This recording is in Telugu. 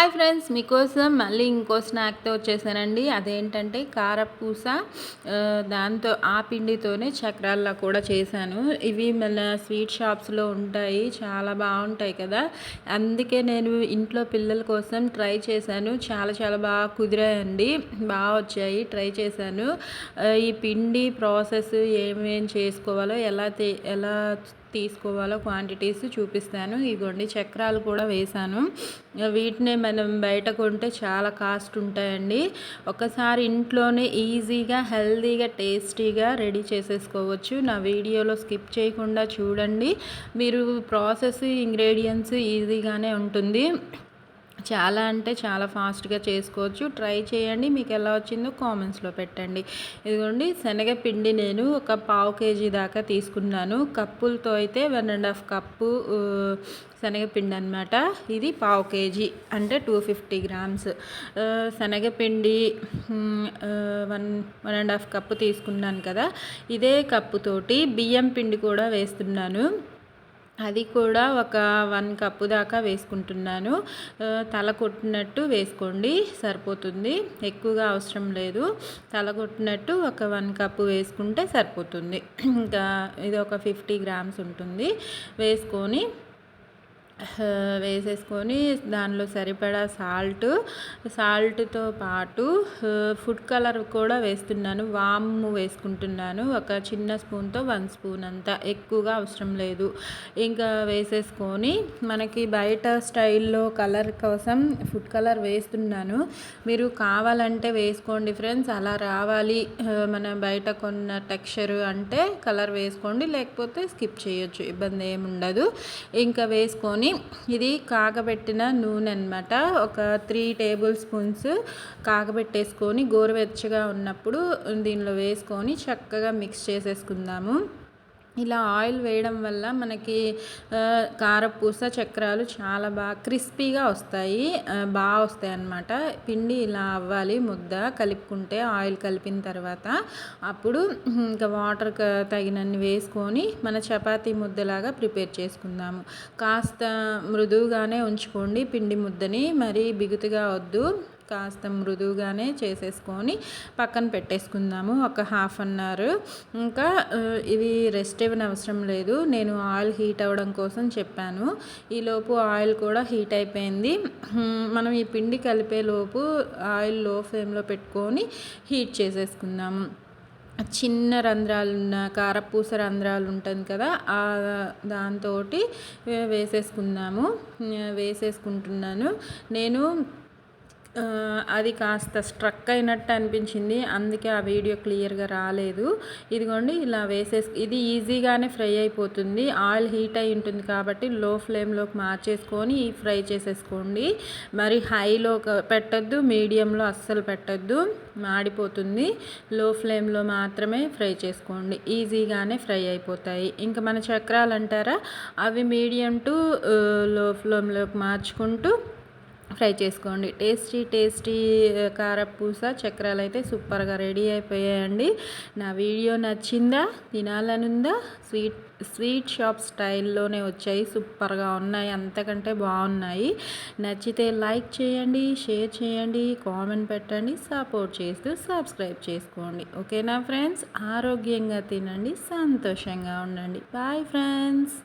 హాయ్ ఫ్రెండ్స్ మీకోసం మళ్ళీ ఇంకో స్నాక్తో వచ్చేసానండి. అదేంటంటే కారపూస దాంతో ఆ పిండితోనే చక్రాల్లో కూడా చేశాను. ఇవి మన స్వీట్ షాప్స్లో ఉంటాయి చాలా బాగుంటాయి కదా. అందుకే నేను ఇంట్లో పిల్లల కోసం ట్రై చేశాను. చాలా చాలా బాగా కుదిరాయండి. బాగా వచ్చాయి ట్రై చేశాను. ఈ పిండి ప్రాసెస్ ఏమేం చేసుకోవాలో ఎలా ఎలా తీసుకోవాలో క్వాంటిటీస్ చూపిస్తాను. ఇదిగోండి చక్రాలు కూడా వేశాను. వీటిని మనం బయట కొంటే చాలా కాస్ట్ ఉంటాయండి. ఒకసారి ఇంట్లోనే ఈజీగా హెల్తీగా టేస్టీగా రెడీ చేసేసుకోవచ్చు. నా వీడియోలో స్కిప్ చేయకుండా చూడండి. మీరు ప్రాసెస్ ఇంగ్రీడియంట్స్ ఈజీగానే ఉంటుంది. చాలా అంటే చాలా ఫాస్ట్గా చేసుకోవచ్చు. ట్రై చేయండి. మీకు ఎలా వచ్చిందో కామెంట్స్లో పెట్టండి. ఇదిగోండి శనగపిండి నేను ఒక పావు కేజీ దాకా తీసుకున్నాను. కప్పులతో అయితే వన్ అండ్ హాఫ్ కప్పు శనగపిండి అనమాట ఇది పావు కేజీ అంటే టూ ఫిఫ్టీ గ్రామ్స్. శనగపిండి one one and half cup తీసుకున్నాను కదా. ఇదే కప్పుతోటి బియ్యం పిండి కూడా వేస్తున్నాను. అది కూడా ఒక వన్ కప్పు దాకా వేసుకుంటున్నాను. తల కొట్టినట్టు వేసుకోండి సరిపోతుంది. ఎక్కువగా అవసరం లేదు. తల కొట్టినట్టు ఒక వన్ కప్పు వేసుకుంటే సరిపోతుంది. ఇంకా ఇది ఒక ఫిఫ్టీ గ్రామ్స్ ఉంటుంది. వేసుకొని వేసేసుకొని దానిలో సరిపడా సాల్ట్ సాల్ట్తో పాటు ఫుడ్ కలర్ కూడా వేస్తున్నాను. వాము వేసుకుంటున్నాను. ఒక చిన్న స్పూన్తో వన్ స్పూన్ అంత. ఎక్కువగా అవసరం లేదు. ఇంకా వేసేసుకొని మనకి బయట స్టైల్లో కలర్ కోసం ఫుడ్ కలర్ వేస్తున్నాను. మీరు కావాలంటే వేసుకోండి ఫ్రెండ్స్. అలా రావాలి. మన బయట కొన్న టెక్స్చర్ అంటే కలర్ వేసుకోండి. లేకపోతే స్కిప్ చేయొచ్చు. ఇబ్బంది ఏమి ఉండదు ఇంకా వేసుకొని ఇది కాగబెట్టిన నూనె అనమాట ఒక త్రీ టేబుల్ స్పూన్స్ కాగబెట్టేసుకొని గోరువెచ్చగా ఉన్నప్పుడు దీనిలో వేసుకొని చక్కగా మిక్స్ చేసేసుకుందాము. ఇలా ఆయిల్ వేయడం వల్ల మనకి కారపూస చక్రాలు చాలా బాగా క్రిస్పీగా వస్తాయి బాగా వస్తాయి అన్నమాట. పిండి ఇలా అవ్వాలి ముద్ద కలుపుకుంటే ఆయిల్ కలిపిన తర్వాత అప్పుడు ఇంకా వాటర్ తగినన్ని వేసుకొని మన చపాతీ ముద్దలాగా ప్రిపేర్ చేసుకుందాము. కాస్త మృదువుగానే ఉంచుకోండి పిండి ముద్దని మరీ బిగుతుగా వద్దు. కాస్త మృదువుగానే చేసేసుకొని పక్కన పెట్టేసుకుందాము. ఒక హాఫ్ అన్ అవర్. ఇంకా ఇవి రెస్ట్ ఇవ్వని అవసరం లేదు. నేను ఆయిల్ హీట్ అవ్వడం కోసం చెప్పాను. ఈలోపు ఆయిల్ కూడా హీట్ అయిపోయింది. మనం ఈ పిండి కలిపే లోపు ఆయిల్లో ఫ్లేమ్లో పెట్టుకొని హీట్ చేసేసుకుందాము చిన్న రంధ్రాలు ఉన్న కారపూస రంధ్రాలు ఉంటుంది కదా దాంతో వేసేసుకుందాము. వేసేసుకుంటున్నాను. నేను అది కాస్త స్ట్రక్ అయినట్టు అనిపించింది. అందుకే ఆ వీడియో క్లియర్గా రాలేదు. ఇదిగోండి ఇలా వేసేసి ఇది ఈజీగానే ఫ్రై అయిపోతుంది. ఆయిల్ హీట్ అయి ఉంటుంది కాబట్టి లో ఫ్లేమ్లోకి మార్చేసుకొని ఫ్రై చేసేసుకోండి. మరి హైలో పెట్టద్దు మీడియంలో అస్సలు పెట్టద్దు. మాడిపోతుంది. లో ఫ్లేమ్లో మాత్రమే ఫ్రై చేసుకోండి. ఈజీగానే ఫ్రై అయిపోతాయి. ఇంకా మన చక్రాలు అంటారా అవి మీడియం టు లో ఫ్లేమ్లోకి మార్చుకుంటూ ఫ్రై చేసుకోండి. టేస్టీ టేస్టీ కారపూస చక్రాలు అయితే సూపర్గా రెడీ అయిపోయాయండి. నా వీడియో నచ్చిందా తినాలనుందా స్వీట్ స్వీట్ షాప్ స్టైల్లోనే వచ్చాయి సూపర్గా ఉన్నాయి అంతకంటే బాగున్నాయి. నచ్చితే లైక్ చేయండి షేర్ చేయండి కామెంట్ పెట్టండి సపోర్ట్ చేస్తూ సబ్స్క్రైబ్ చేసుకోండి. ఓకేనా ఫ్రెండ్స్? ఆరోగ్యంగా తినండి సంతోషంగా ఉండండి. Bye friends!